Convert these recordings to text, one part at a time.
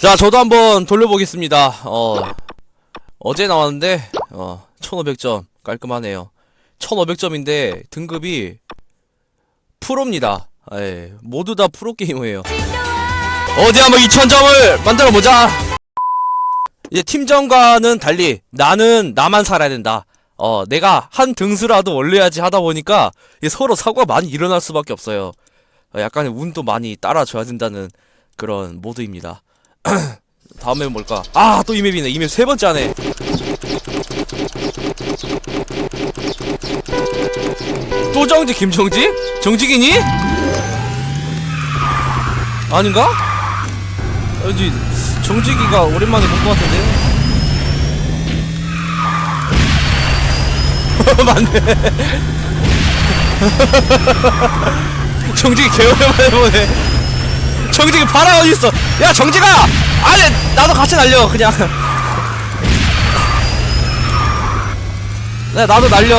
자, 저도 한번 돌려보겠습니다. 어, 어제 나왔는데, 어, 1500점. 깔끔하네요. 1500점인데, 등급이, 프로입니다. 예, 모두 다 프로게이머예요. 어디 한번 2000점을 만들어보자! 이제 팀전과는 달리, 나는 나만 살아야 된다. 어, 내가 한 등수라도 올려야지 하다 보니까, 서로 사고가 많이 일어날 수밖에 없어요. 어, 약간의 운도 많이 따라줘야 된다는 그런 모드입니다. 다음 맵은 뭘까? 아, 또 이 맵이네. 이 맵 세 번째 하네. 또 정지, 김정지? 정직이니? 아닌가? 어디, 정직이가 오랜만에 본 것 같은데? 맞네. 정직이 개 오랜만에 보네. 정직이 바라 어디 있어? 야 정직아! 아니 나도 같이 날려 그냥. 네 나도 날려.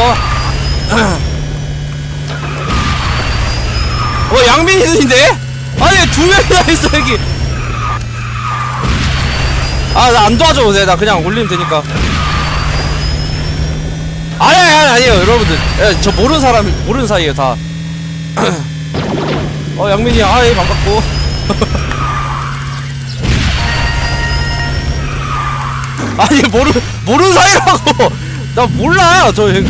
어 양민이 눈인데? 아니 두 명이나 있어 여기. 아 나 안 도와줘 네, 나 그냥 올리면 되니까. 아니 아니 아니 아니에요 여러분들 예, 저 모르는 사람 모르는 사이에요 다. 어 양민이 아예 반갑고. 아니 모르 모르는 사이라고 나 몰라 저 형-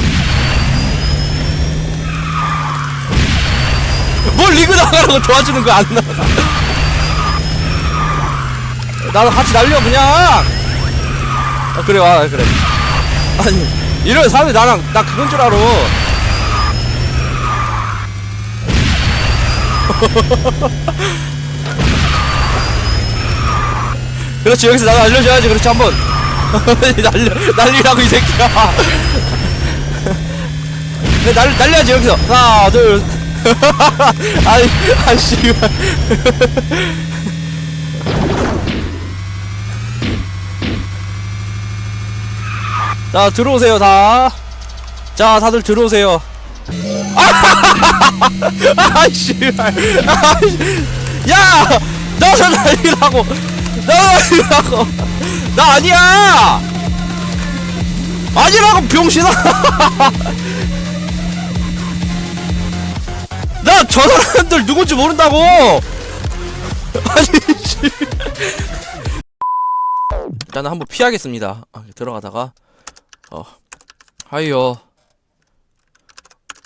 뭘 리그 나가라고 도와주는 거 안 나. 나도 같이 날려 그냥. 아 그래 와 그래. 아니 이런 사람들 나랑 나 그건 줄 알아. 그렇지 여기서 나도 알려줘야지. 그렇지 한번. 날려 날리라고 이 새끼야. 네, 날 날려야지 여기서. 하나 둘. 아이 아씨 자 들어오세요 다 자 다들 들어오세요. 아이씨 야! 너서 날리라고 나 아니야! 아니라고 병신아! 나 저 사람들 누군지 모른다고! 아니 씨. 일단은 한번 피하겠습니다. 아, 들어가다가. 어 하이요.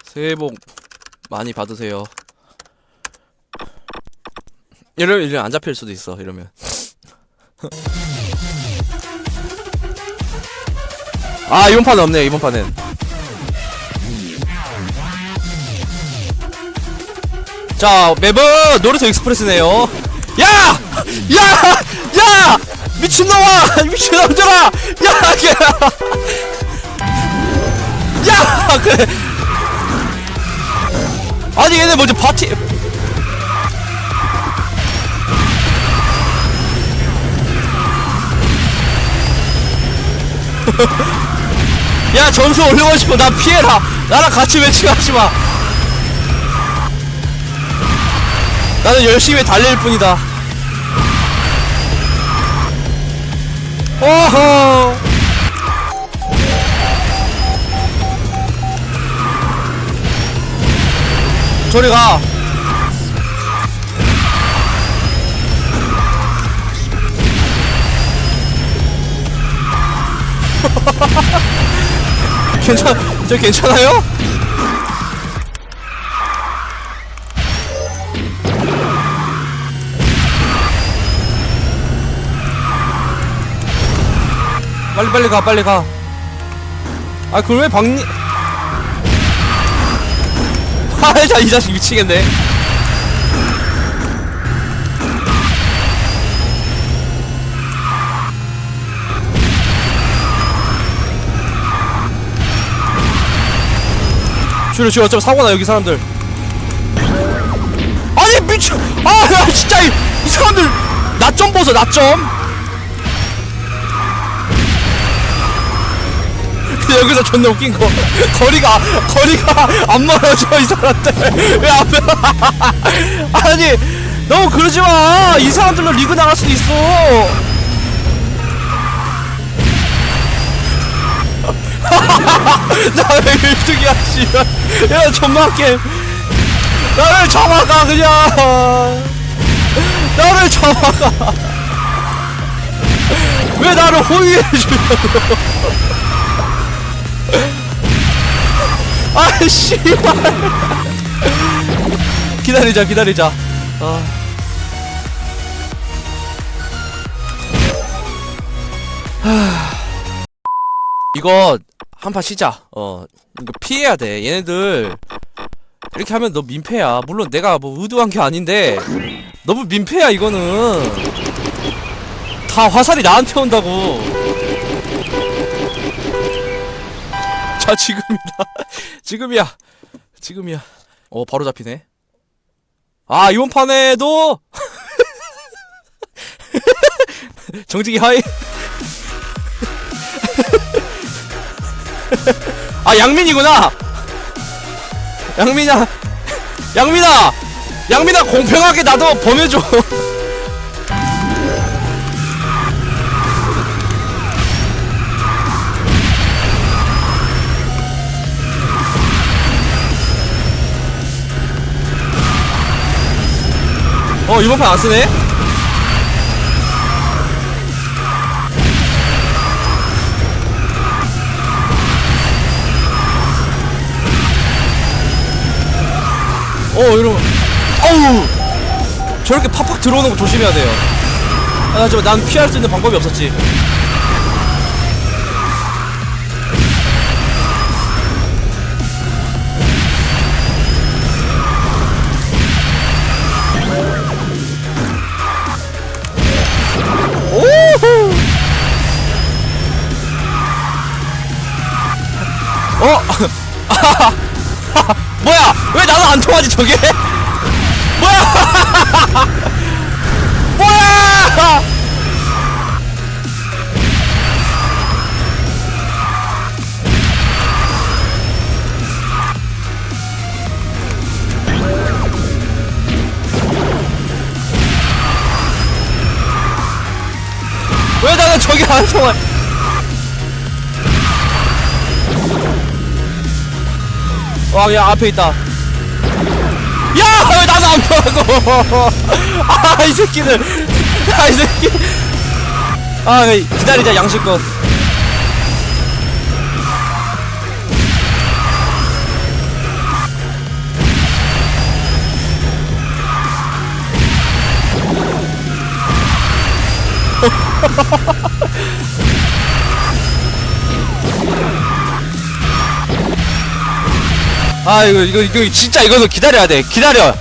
새해 복 많이 받으세요. 이러면 이러면 안 잡힐 수도 있어 이러면 아 이번 판은 없네 이번 판은 자 맵은 노르트 익스프레스네요 야! 야! 야! 미친놈아! 미친놈들아! 야! 야! 야! 그래 아니 얘네 먼저 파티 야 점수 올리고 싶어. 나 피해라. 나랑 같이 매칭하지 마. 나는 열심히 달릴 뿐이다. 오호 저리 가 괜찮 저 괜찮아요? 빨리 빨리 가 빨리 가. 아 그걸 왜 박니? 아자 이 자식 미치겠네. 줄여 줄여 어차피 사고나 여기 사람들. 아니 미쳐. 아나 진짜 이, 이 사람들 나점 보소. 근데 여기서 존나 웃긴 거 거리가 거리가 안 멀어져 이 사람들 왜 앞에 아니 너무 그러지 마! 이 사람들로 리그 나갈 수도 있어! 나 왜 1등이야, 씨발. 야, 존망게. 나를 잡아가, 그냥! 나를 잡아가! 왜 나를 호위해주냐고! 아, 씨발! 기다리자, 기다리자. 아. 하... 이거 한판 쉬자. 어, 이거 피해야 돼. 얘네들 이렇게 하면 너 민폐야. 물론 내가 뭐 의도한 게 아닌데 너무 민폐야 이거는. 다 화살이 나한테 온다고. 자 지금이다. 지금이야. 지금이야. 어 바로 잡히네. 아 이번 판에도 정직이 하이 아 양민이구나. 양민아 양민아 양민아 공평하게 나도 범해줘. 어 이번 판 안 쓰네 어 이러면 어우! 저렇게 팍팍 들어오는 거 조심해야 돼요. 아, 하지만 난 피할 수 있는 방법이 없었지. 오호! 어 뭐야? 왜 나는 안 통하지 저게? 뭐야? 뭐야? 왜 나는 저게 안 통해 와, 야, 앞에 있다. 야! 왜 나도 안 보고! 아, 이 새끼들! 아, 이 새끼! 아, 기다리자, 양식껏. 아 이거 이거 이거 진짜 이거는 기다려야 돼. 기다려.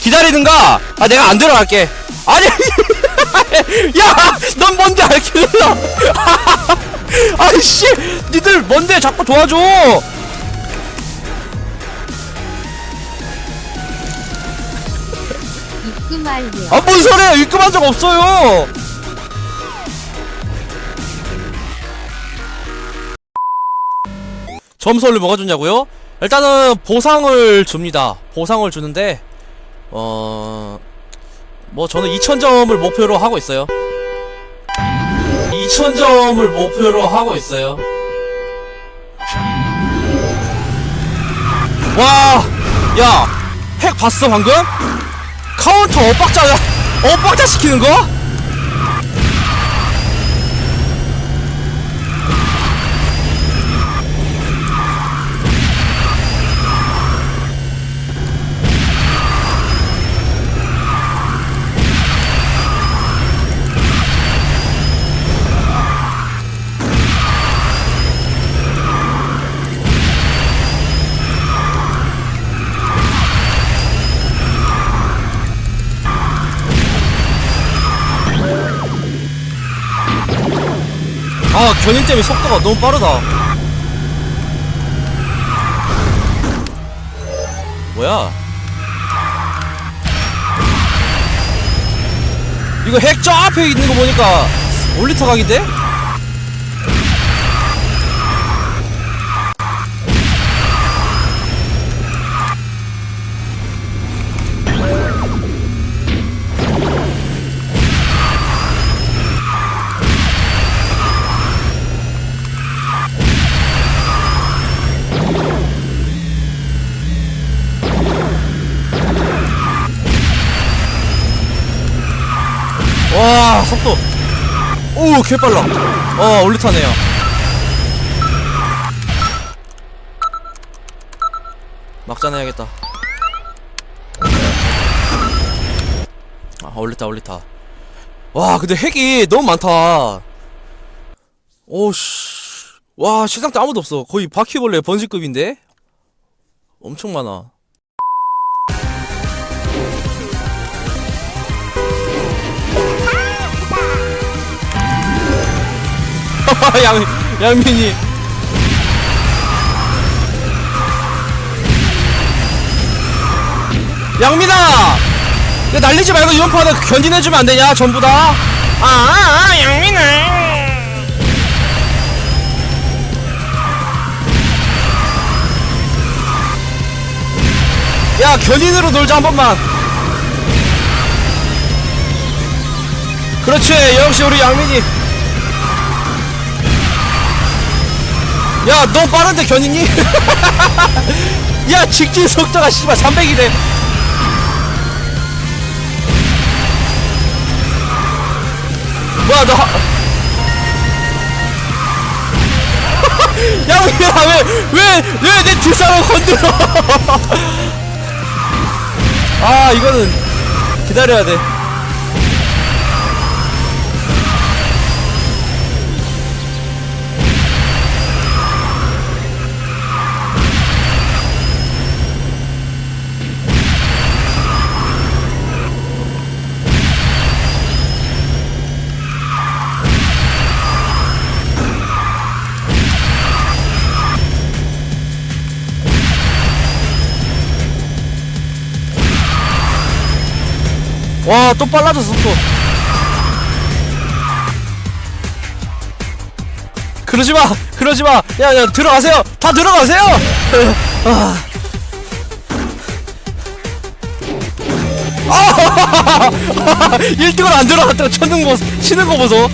기다리는가. 아 내가 안 들어갈게. 아니 야넌 뭔데 알킬러 아이씨. 니들 뭔데 자꾸 도와줘. 입금 완료. 아뭔 소리야. 입금한 적 없어요. 점수를 뭐가 주냐고요? 일단은 보상을 줍니다 보상을 주는데 어... 뭐 저는 2000점을 목표로 하고 있어요 2000점을 목표로 하고 있어요 와! 야! 핵 봤어 방금? 카운터 엇박자 엇박자 시키는 거? 때문에 속도가 너무 빠르다 뭐야 이거 핵저 앞에 있는 거 보니까 올리터 각인데? 속도. 오 개빨라. 어 올리타네요. 막잔 해야겠다. 아 올리타 올리타. 와 근데 핵이 너무 많다. 오씨. 와 시장 때 아무도 없어. 거의 바퀴벌레 번지급인데? 엄청 많아 양, 양민이. 양민아! 야, 날리지 말고 이번 판에 견딘해주면 안 되냐, 전부 다? 아, 아, 아 양민아! 야, 견인으로 놀자, 한 번만. 그렇지, 역시 우리 양민이. 야, 너 빠른데 견이니? 야, 직진 속도가 씨발 300이래. 뭐야, 너. 하- 야, 왜, 왜, 왜, 내 뒷사람 건드려? 아, 이거는 기다려야 돼. 와, 또 빨라졌어, 또. 그러지 마! 그러지 마! 야, 야, 들어가세요! 다 들어가세요! 아. 아! 1등은 안 들어갔다가 쳤는 거, 치는 거 보소.